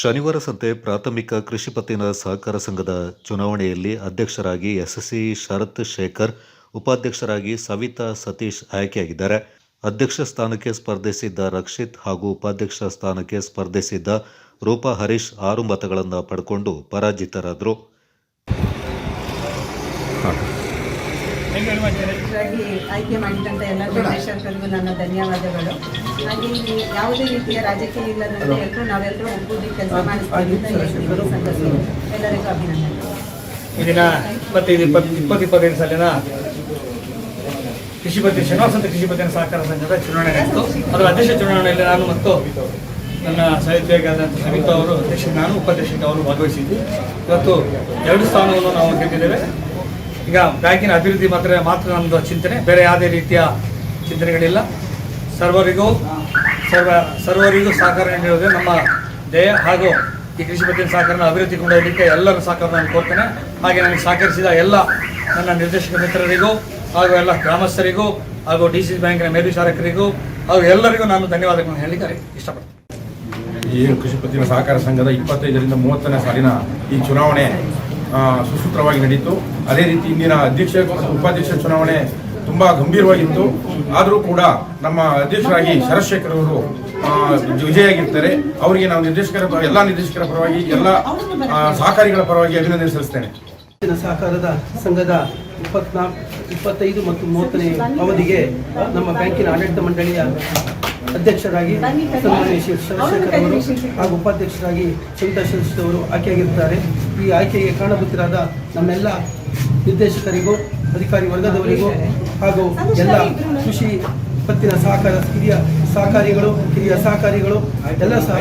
ಶನಿವಾರ ಸಂತೆ ಪ್ರಾಥಮಿಕ ಕೃಷಿ ಪತ್ತಿನ ಸಹಕಾರ ಸಂಘದ ಚುನಾವಣೆಯಲ್ಲಿ ಅಧ್ಯಕ್ಷರಾಗಿ ಎಸ್ಎಸ್ಸಿ ಶರತ್ ಶೇಖರ್, ಉಪಾಧ್ಯಕ್ಷರಾಗಿ ಸವಿತಾ ಸತೀಶ್ ಆಯ್ಕೆಯಾಗಿದ್ದಾರೆ. ಅಧ್ಯಕ್ಷ ಸ್ಥಾನಕ್ಕೆ ಸ್ಪರ್ಧಿಸಿದ್ದ ರಕ್ಷಿತ್ ಹಾಗೂ ಉಪಾಧ್ಯಕ್ಷ ಸ್ಥಾನಕ್ಕೆ ಸ್ಪರ್ಧಿಸಿದ್ದ ರೂಪಾ ಹರೀಶ್ ಆರು ಮತಗಳನ್ನು ಪಡ್ಕೊಂಡು ಪರಾಜಿತರಾದರು. ಅಧ್ಯಕ್ಷರಾಗಿ ಆಯ್ಕೆ ಮಾಡಿದಂಥ ಎಲ್ಲ ನಿರ್ದೇಶಕರಿಗೂ ನನ್ನ ಧನ್ಯವಾದಗಳು. ಹಾಗೆ ಇಲ್ಲಿ ಯಾವುದೇ ರೀತಿಯ ರಾಜಕೀಯ ಇಲ್ಲದಂತೆ ಎಲ್ಲರೂ ನಾವೆಲ್ಲರೂ ಒಗ್ಗೂಡಿ ಕೆಲಸ ಮಾಡಿಸ್ತೀವಿ ಅಂತ ಎಲ್ಲರಿಗೂ ಅಭಿನಂದನೆ. ಇದನ್ನ ದಿನ ಇಪ್ಪತ್ತೈದು ಇಪ್ಪತ್ತು ಇಪ್ಪತ್ತು ಇಪ್ಪತ್ತೈದು ಸಾಲಿನ ಕೃಷಿ ಪತ್ತಿ ಸಂತ ಕೃಷಿ ಪತ್ತಿನ ಸಹಕಾರ ಸಂಘದ ಚುನಾವಣೆ ನಡೆಯಿತು. ಅದರ ಅಧ್ಯಕ್ಷ ಚುನಾವಣೆಯಲ್ಲಿ ನಾನು ಮತ್ತು ನನ್ನ ಸಹಿತಿಯಾಗಿದ್ದಂಥ ಸವಿತಾ ಅವರು ಅಧ್ಯಕ್ಷ ನಾನು ಉಪಾಧ್ಯಕ್ಷಕ್ಕೆ ಅವರು ಭಾಗವಹಿಸಿದ್ವಿ. ಇವತ್ತು ಎರಡು ಸ್ಥಾನವನ್ನು ನಾವು ಗೆದ್ದಿದ್ದೇವೆ. ಈಗ ಬ್ಯಾಂಕಿನ ಅಭಿವೃದ್ಧಿ ಮಾತ್ರ ಮಾತ್ರ ನಮ್ಮದು ಚಿಂತನೆ, ಬೇರೆ ಯಾವುದೇ ರೀತಿಯ ಚಿಂತನೆಗಳಿಲ್ಲ. ಸರ್ವರಿಗೂ, ಸರ್ವ, ಸರ್ವರಿಗೂ ಸಹಕಾರ ನೀಡುವುದೇ ನಮ್ಮ ಧ್ಯೇಯ ಹಾಗೂ ಈ ಕೃಷಿ ಪತ್ತಿನ ಸಹಕಾರನ ಅಭಿವೃದ್ಧಿ ಕೊಂಡೊಯ್ಯಲಿಕ್ಕೆ ಎಲ್ಲರ ಸಹಕಾರ ನಾನು ಕೋರ್ತೇನೆ. ಹಾಗೆ ನನಗೆ ಸಹಕರಿಸಿದ ಎಲ್ಲ ನನ್ನ ನಿರ್ದೇಶಕ ಮಿತ್ರರಿಗೂ ಹಾಗೂ ಎಲ್ಲ ಗ್ರಾಮಸ್ಥರಿಗೂ ಹಾಗೂ ಡಿ ಸಿ ಬ್ಯಾಂಕಿನ ಮೇಲ್ವಿಚಾರಕರಿಗೂ ಹಾಗೂ ಎಲ್ಲರಿಗೂ ನಾನು ಧನ್ಯವಾದಗಳನ್ನು ಹೇಳಿದ್ದಾರೆ ಇಷ್ಟಪಡ್ತೀನಿ. ಈ ಕೃಷಿ ಪತ್ತಿನ ಸಹಕಾರ ಸಂಘದ ಇಪ್ಪತ್ತೈದರಿಂದ ಮೂವತ್ತನೇ ಸಾಲಿನ ಈ ಚುನಾವಣೆ ಸುಸೂತ್ರವಾಗಿ ನಡೀತು. ಅದೇ ರೀತಿ ಇಂದಿನ ಅಧ್ಯಕ್ಷ ಉಪಾಧ್ಯಕ್ಷ ಚುನಾವಣೆ ತುಂಬಾ ಗಂಭೀರವಾಗಿತ್ತು. ಆದರೂ ಕೂಡ ನಮ್ಮ ಅಧ್ಯಕ್ಷರಾಗಿ ಶರಶೇಖರ್ ಅವರು ವಿಜಯಾಗಿರ್ತಾರೆ ಅವರಿಗೆ ನಾವು ನಿರ್ದೇಶಕರ ಎಲ್ಲ ನಿರ್ದೇಶಕರ ಪರವಾಗಿ, ಎಲ್ಲ ಸಹಕಾರಿಗಳ ಪರವಾಗಿ ಅಭಿನಂದನೆ ಸಲ್ಲಿಸ್ತೇನೆ. ಸಹಕಾರದ ಸಂಘದ ಇಪ್ಪತ್ನಾಲ್ಕು ಇಪ್ಪತ್ತೈದು ಮತ್ತು ಮೂವತ್ತನೇ ಅವಧಿಗೆ ನಮ್ಮ ಬ್ಯಾಂಕಿನ ಆಡಳಿತ ಮಂಡಳಿಯ ಅಧ್ಯಕ್ಷರಾಗಿ ಸನ್ಮಾನ್ಯ ಅವರು ಹಾಗೂ ಉಪಾಧ್ಯಕ್ಷರಾಗಿ ಸವಿತಾ ಶರತ್ ಅವರು ಈ ಆಯ್ಕೆಗೆ ಕಾರಣಭೂತರಾದ ನಮ್ಮೆಲ್ಲ ನಿರ್ದೇಶಕರಿಗೂ ಅಧಿಕಾರಿ ವರ್ಗದವರಿಗೂ ಹಾಗೂ ಎಲ್ಲ ಕೃಷಿ ಪತ್ತಿನ ಸಹಕಾರ ಹಿರಿಯ ಸಹಕಾರಿಗಳು ಹಿರಿಯ ಸಹಕಾರಿಗಳು ಎಲ್ಲ ಸಹ